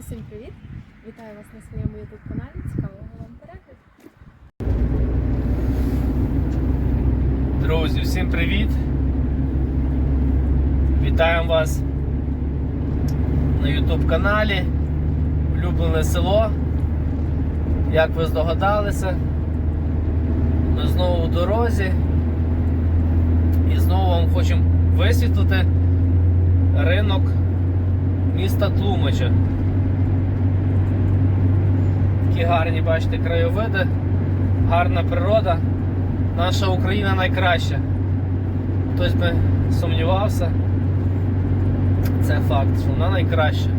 Усім привіт! Вітаю вас на своєму youtube каналі. Цікавого вам перегляду. Друзі, всім привіт! Вітаємо вас на YouTube каналі Улюблене село. Як ви здогадалися, ми знову у дорозі і знову вам хочемо висвітлити ринок міста Тлумача. Такі гарні, бачите, краєвиди, гарна природа. Наша Україна найкраща. Хтось би сумнівався. Це факт, що вона найкраща.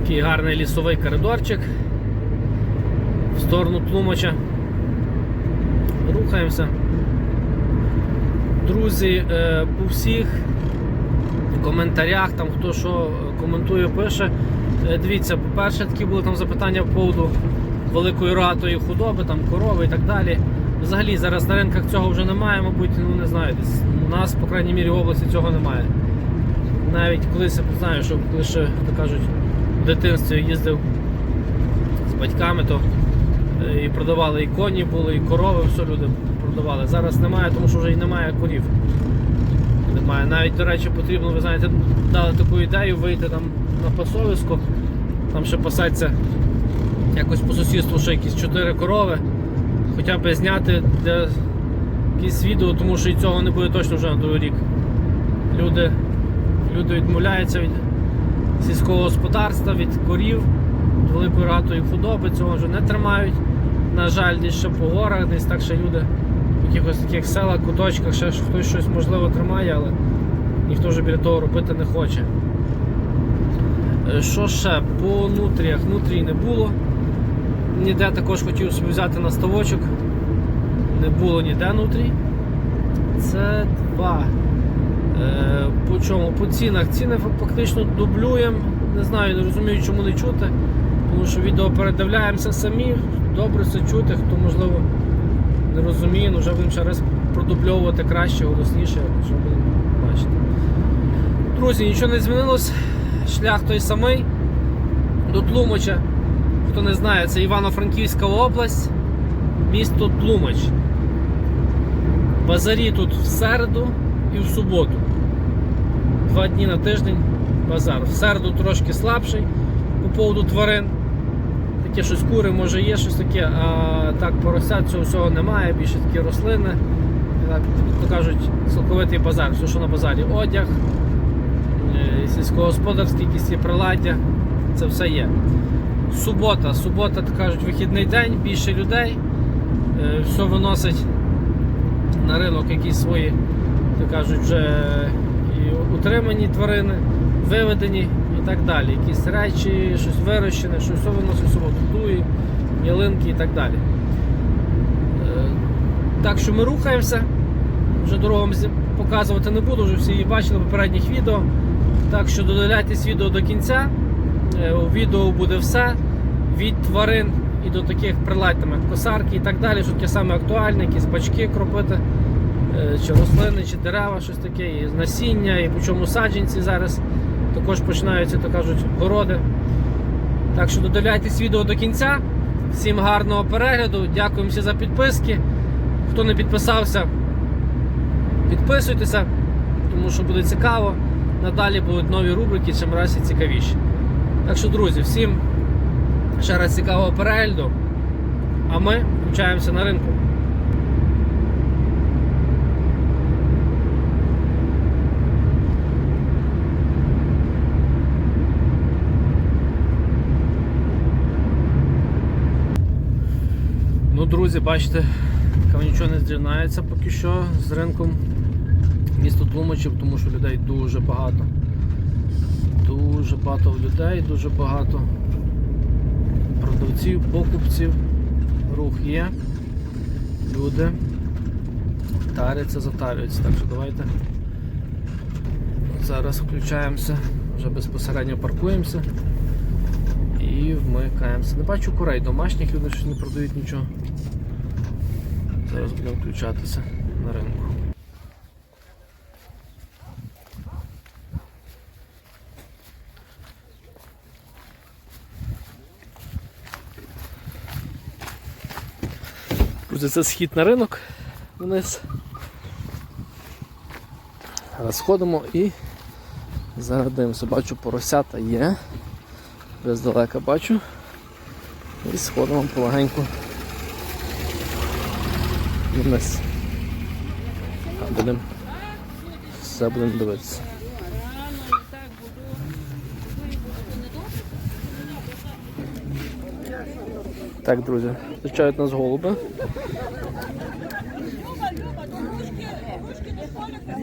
Такий гарний лісовий коридорчик в сторону Тлумача. Рухаємося. Друзі, е, по всіх коментарях, там хто що коментує, пише. Е, Дивіться, по-перше, такі були там запитання по поводу великої рогатої худоби, там корови і так далі. Взагалі зараз на ринках цього вже немає, мабуть, ну не знаю, десь у нас, по крайній мірі, в області цього немає. Навіть колись я знаю, що коли ще, так кажуть, в дитинстві їздив з батьками, то е, і продавали і коні були, і корови, все люди продавали. Зараз немає, тому що вже і немає корів немає. Навіть, до речі, потрібно, ви знаєте, дали таку ідею вийти там на пасовисько, там ще пасаться якось по сусідству ще якісь чотири корови, хоча б зняти для якісь відео, тому що і цього не буде точно вже на другий рік. Люди, люди відмовляються від сільського господарства, від корів, від великої ратої худоби, цього вже не тримають. На жаль, десь ще по горах, десь так ще люди якихось таких селах, куточках, ще хтось щось можливо тримає, але ніхто вже біля того робити не хоче. Е, Що ще? По нутріях нутрій не було. Ніде також хотів собі взяти на ставочок. Не було ніде нутрій. Це два. Е, по чому? По цінах. Ціни фактично дублюємо. Не знаю, не розумію, чому не чути. Тому що відео передивляємося самі. Добре це чути, хто можливо не розуміє, ну вже будемо ще раз продубльовувати краще, голосніше, що будемо бачити. Друзі, нічого не змінилось. Шлях той самий до Тлумача. Хто не знає, це Івано-Франківська область, місто Тлумач. Базарі тут в середу і в суботу. Два дні на тиждень базар. В середу трошки слабший по поводу тварин. Таке щось кури, може є щось таке, а так поросят цього всього немає, більше такі рослини. Так, то кажуть, цілковитий базар, все, що на базарі, одяг, е, сільськогосподарські якісь приладдя, це все є. Субота, субота, так кажуть, вихідний день, більше людей, е, все виносить на ринок якісь свої, так кажуть, вже і утримані тварини, виведені так далі. Якісь речі, щось вирощене, щось все виносить суботу, ялинки і так далі. Е, Так що ми рухаємося. Вже дорогу показувати не буду, вже всі її бачили в попередніх відео. Так що додивляйтесь відео до кінця. Е, У відео буде все. Від тварин і до таких прилад, там, як косарки і так далі, що таке саме актуальне, якісь бачки кропити, е, чи рослини, чи дерева, щось таке, і насіння, і по чому саджанці зараз також починаються, то кажуть, городи. Так що додивляйтесь відео до кінця. Всім гарного перегляду, дякуємо всі за підписки. Хто не підписався, підписуйтеся, тому що буде цікаво. Надалі будуть нові рубрики, чим раз і цікавіші. Так що, друзі, всім ще раз цікавого перегляду. А ми включаємося на ринку. Ну, друзі, бачите, там нічого не зрівняється поки що з ринком міста Тлумачів, тому що людей дуже багато. Дуже багато людей, дуже багато продавців, покупців. Рух є. Люди таряться, затарюються. Так що давайте зараз включаємося, вже безпосередньо паркуємося і вмикаємося. Не бачу курей домашніх, люди, щось не продають нічого. Зараз будемо включатися на ринку. Друзі, це схід на ринок вниз. Зараз сходимо і зарадимося. Бачу, поросята є. Вже здалека бачу. І сходимо полегеньку вниз. А будемо все будемо дивитися. Так, друзі, зустрічають нас голуби.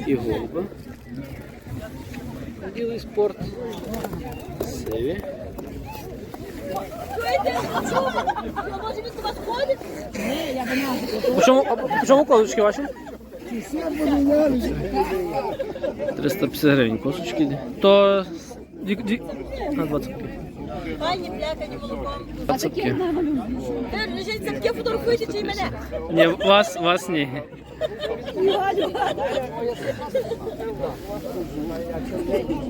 І голуби. Білий спорт. Сиві. По чому, а по козочки ваші? 350 гривень косочки. То дві, дві, на 20 копійок. Пані плякані молоком. 20 копійок. Ви лежить замки, фотографуйте чи мене. Ні, вас, вас ні. Валю.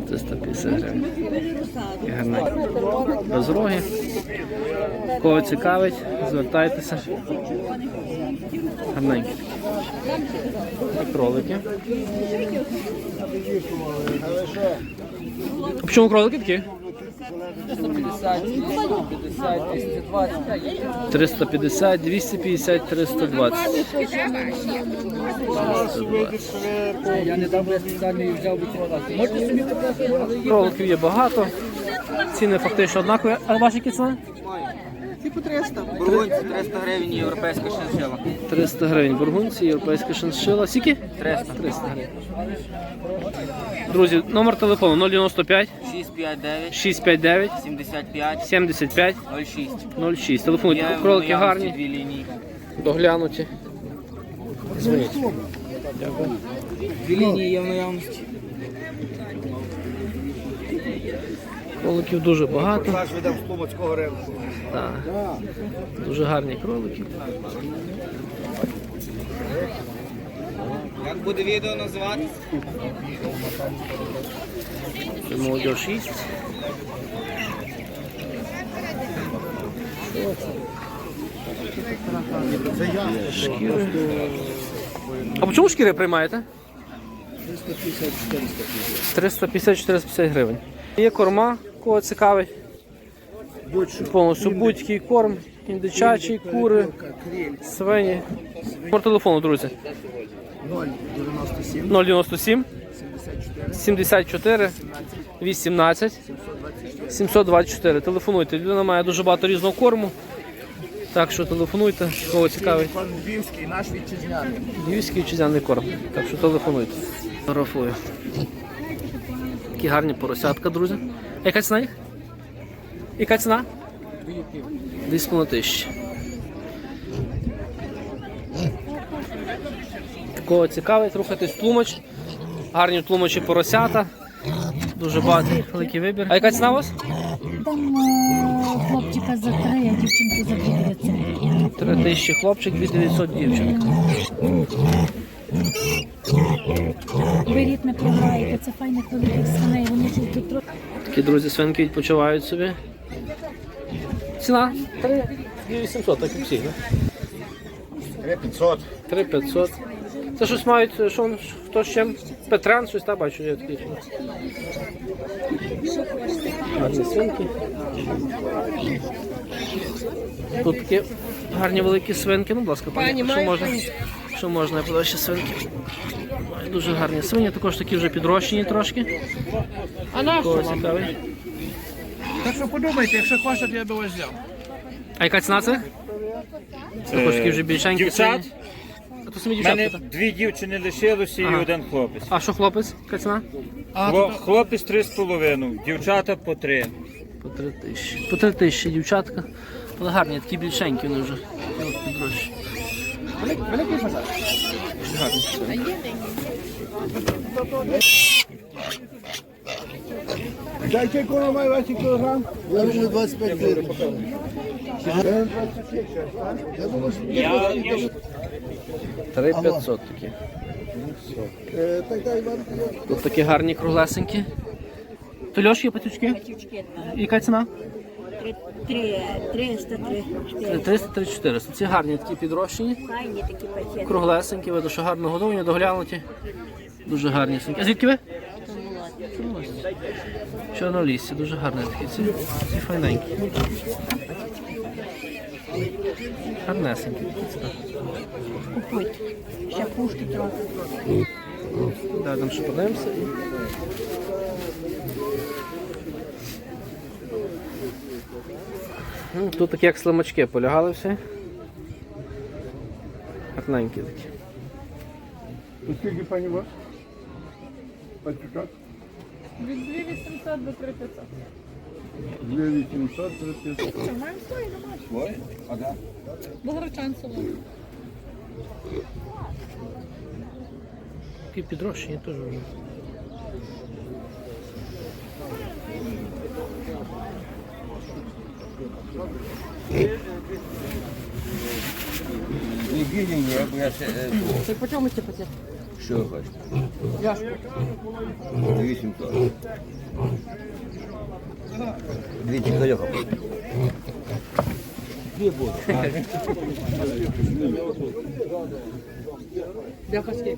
350 гривень. Гарненькі. Без роги. Кого цікавить, звертайтеся. Гарненькі. І кролики. Чому кролики такі? 350, 250, 320. 320. Я недавно спеціально її взяв би продати. Можете собі? Кроликів є багато. Ціни фактично однакові. А ваші які ціни? Бургунці 300 гривень європейська шиншила. 300 гривень бургунці, європейська шиншила. Скільки? 300. 300 гривень. Друзі, номер телефону 095 659 659 75 75 06. 06. Телефонуйте, Є в кролики гарні, доглянуті. Дзвоніть. Дві лінії є в наявності. Кроликів дуже багато. Наш ведемо з Слободського ринку. Так. Дуже гарні кролики. Як буде відео називатися? Це молодь 6. Шкіри. А по чому шкіри приймаєте? 350-450 гривень. Є корма, кого цікавить. Повністю будь-який корм, індичачий, кури, свині. Номер телефону, друзі. 097 097 74 18 724. Телефонуйте. Людина має дуже багато різного корму. Так що телефонуйте, кого цікавить. Львівський, наш вітчизняний. Львівський вітчизняний корм. Так що телефонуйте. Фотографую. Такі гарні поросятка, друзі. Яка ціна їх? Яка ціна? 2,5 тисячі. Кого цікавить, рухатись тлумач. Гарні тлумачі поросята. Дуже багато великий вибір. А яка ціна у вас? Там е, хлопчика за три, а дівчинки за дві 900. 3 тисячі хлопчик, 2900 дівчинка. Беріть не програєте, це файних великих свиней, вони тут трохи. Такі друзі свинки відпочивають собі. Ціна 3800, так і всі. 3500. 3500. Це щось мають, що вони- хто з чим? Петран, щось там бачу, є такі. Гарні свинки. Тут такі гарні великі свинки. Ну, будь ласка, пані, що можна? Що можна, я подаю ще свинки. Дуже гарні свині, також такі вже підрощені трошки. А наш? Кого цікавить? Так що подумайте, якщо хочете, я би вас взяв. А яка ціна цих? Також такі вже більшенькі. Дівчат? А то самі У мене так? дві дівчини лишилося і Ага. один хлопець. А що хлопець? Яка ціна? Хло- Хлопець три з половиною, дівчата по три. По три тисячі. По три тисячі дівчатка. Але гарні, такі більшенькі вони вже. От підрощі. Гарні. Дайте якого має ваші кілограм? Я вже 25 гривень. Я думаю, що Три 500 такі. Е. Тут такі гарні круглесенькі. То Льош є патючки? Яка ціна? 300, 300. 300-400. Ці гарні такі підрощені, круглесенькі, видно, що гарно годовані, доглянуті. Дуже гарні. А звідки ви? Чорнолісці, дуже гарні такі. Ці, ці файненькі. Гарнесенькі. такі ці. Ще пушки трохи. Да, там ще подивимося. Ну, Тут такі як слимачки полягали всі. Гарненькі такі. Скільки пані вас? Пацюкак? Від 2800 до 3500. 2800, 3500. Маємо свої домашні. Богородчан солоний. Такі підрощені теж. вже. Ні, білі ні, бо я ще... е, Це Що ви хочете? Ляшку. 800. Двічі кольоха. Бляха скільки?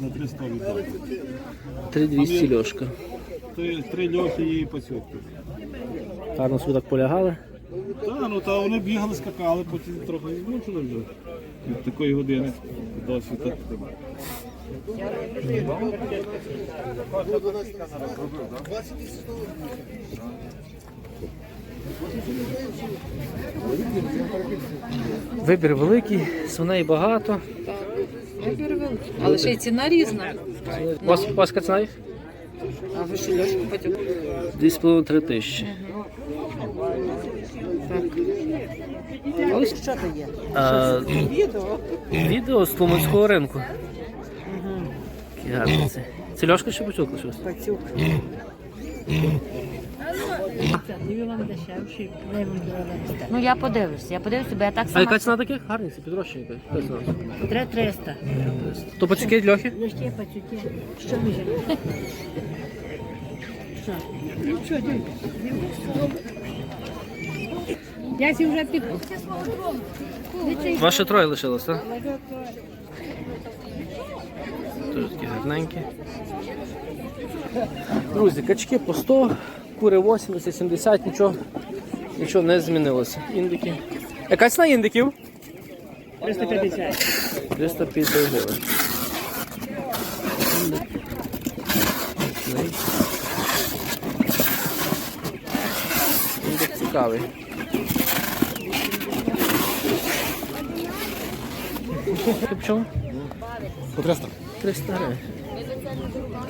За 300 віддав. 3200 льошка. Три, три льохи і пацюки. Гарно собі так полягали. Та, ну та вони бігали, скакали, потім трохи змучили вже. Від такої години досі так. Вибір великий, свиней багато. Вибір великий. Але ще й ціна різна. У вас, у вас яка ціна їх? А ви що Льошку потім? 2,5-3 тисячі. Ось що то є? А, Відео. відео з Тлумацького ринку. Які гарні це. Це льошка чи бачок лишився? Пацюк. Ну я подивлюся, я подивлюся, бо я так А само. яка ціна таких? Гарні, це підрощені. Яка ціна? Три 300. То пацюки льохи? Льошки, пацюки. Що ви же? Що? Ну? Я сі вже під... Ваше троє лишилось, так? Дуже такі гарненькі. Друзі, качки по 100, кури 80, 70, нічого, нічого не змінилося. Індики. Яка ціна індиків? 350. 350 гривень. Індик. Індик цікавий. Ти чому? По 300. 300 гривень.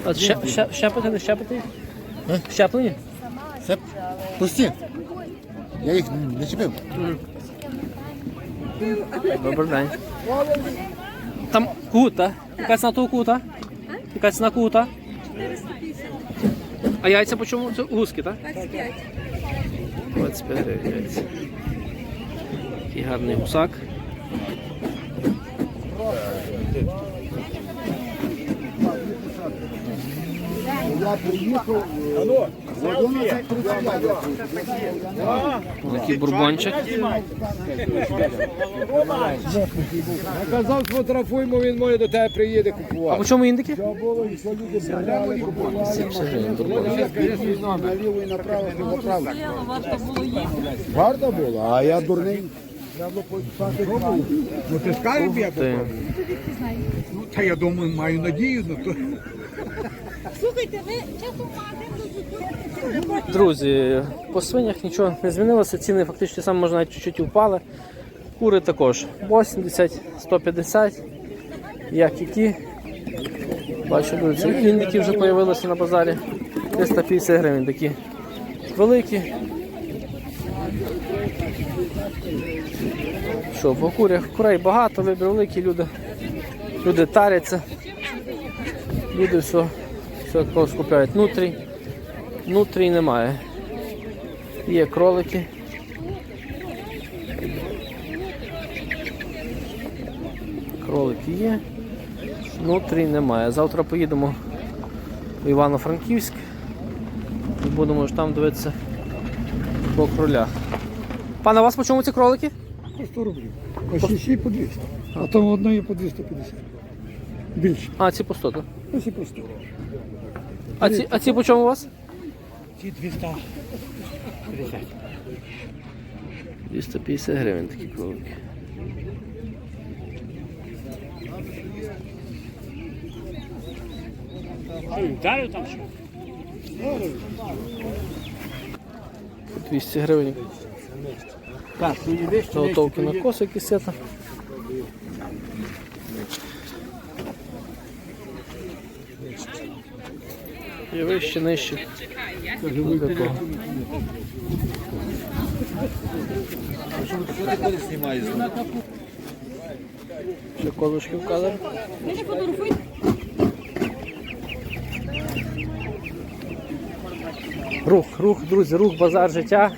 А ще, ще, щепити, не щепити? Щеплені? Це пусті. Я їх не чіпив. Добрий день. Там кута. Яка ціна того кута? Яка ціна кута? А яйця по чому? Це гуски, так? 25. 25 гривень яйця. Такий гарний гусак. Я приїхав. 11.35. Такий бурбончик. Я казав, сфотографуємо, він може до тебе приїде А по чому індики? Було, і що люди брали, купували. 70 гривень бурбончик. Наліво і направо, і направо. Варто було, а я дурний. Було. Ну ти я. Ну, та я думаю, маю надію на то. Друзі, по свинях нічого не змінилося, ціни фактично саме можна чуть-чуть впали. Кури також 80, 150, як і ті. Бачу, друзі, індики вже з'явилися на базарі. 350 гривень такі великі. Що, по курях курей багато, вибір великий, люди, люди таряться. Люди все, все когось купляють. Нутрій немає. Є кролики. Кролики є. Нутрій немає. Завтра поїдемо в Івано-Франківськ і будемо ж там дивитися по кролях. Пане, у вас по чому ці кролики? По 100 рублів. Ось всі по 200. А там одної по 250. Більше. А, ці по 100, так? Ось і по 100. А ці, а ці по чому у вас? Ці 200. 250 гривень такі кролики. По 200 гривень. Заготовки на косики сета. І вище, нижче. Ще колишки в кадр. Рух, рух, друзі, рух, базар життя.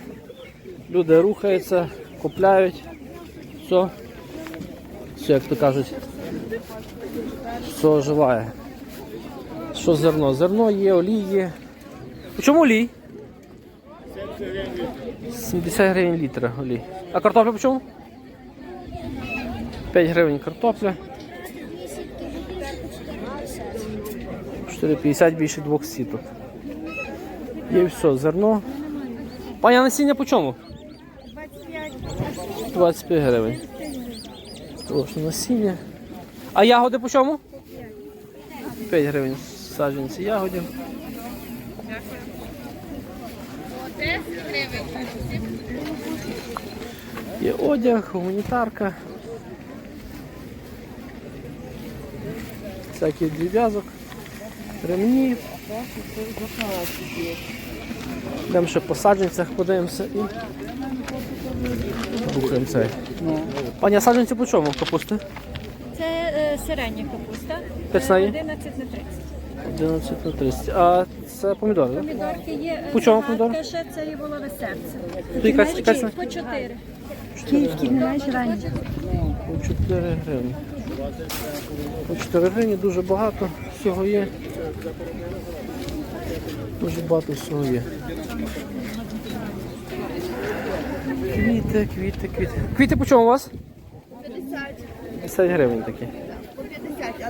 Люди рухаються, купляють. Все. Все, як то кажуть. Все оживає. Що зерно? Зерно є, олій є. Чому олій? 70 гривень літр олій. А картопля по чому? 5 гривень картопля. 4,50 більше двох сіток. Є все, зерно. Пані насіння по чому? 25 гривень. Тож насіння. А ягоди по чому? 5 гривень саджанці ягодів. Є одяг, гуманітарка. Всякий двів'язок, ремні. Йдемо ще по саджанцях, подивимося і рухаємо цей. Пані, а саджанці по чому капусти? Це е, сирення капуста. Ясна 11 на 30. 11 на 30. А це помідори, так? Помідорки є. е, По чому помідори? Ще це ріволове серце. То якась- якась- По 4. Київський не раніше. По 4 гривні. По 4 гривні дуже багато всього є. Дуже багато всього є. Квіти, квіти, квіти. Квіти по чому у вас? 50. 50 гривень такі.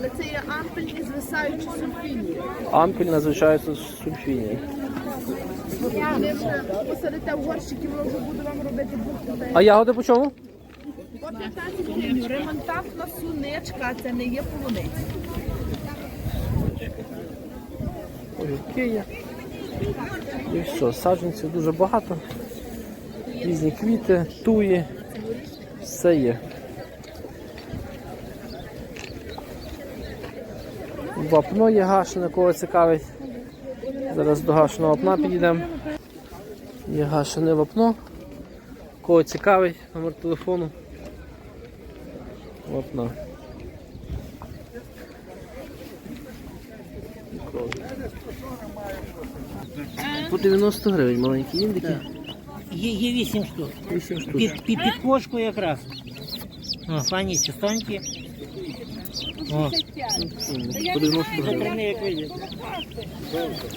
По 50, але це є ампель і звисаючі сульфіні. Ампіль називається сульфіній. Вони вже посадите в горщики, вже буде вам робити бухти. А ягоди по чому? По 15 гривень. Ремонтантна суничка, це не є полуниця. Огірки є. І все, саджанців дуже багато. Різні квіти, туї. Все є. Вапно є гашене, кого цікавить. Зараз до гашеного вапна підійдемо. Є гашене вапно. Кого цікавить, номер телефону. Вапна. По 90 гривень маленькі індики. Є, є 8 штук. 8 штук. Під, під, під кошку якраз. О, фані чистонькі. О, По 90 гривень. як видите.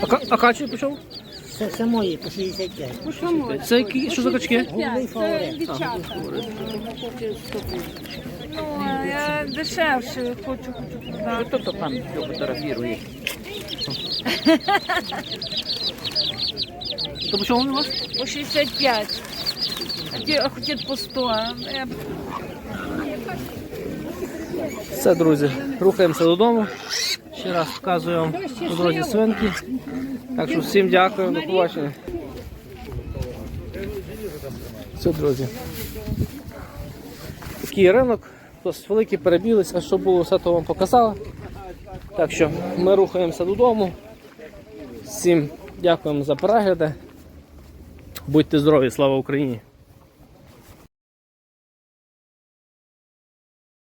А, ка- а качі по? Це, це мої по 65. Це які, що за качки? Голубий фаворит. Я дешевше хочу, хочу продати. Хто то пан фотографірує? То по чому у вас? По 65. А ті а хотять по 100. а я Все, друзі, рухаємося додому. Ще раз показую вам по дорозі свинки. Так що всім дякую, до побачення. Все, друзі. Такий ринок, досить великий, перебілися, що було, все то вам показали. Так що ми рухаємося додому. Всім дякуємо за перегляди. Будьте здорові, слава Україні!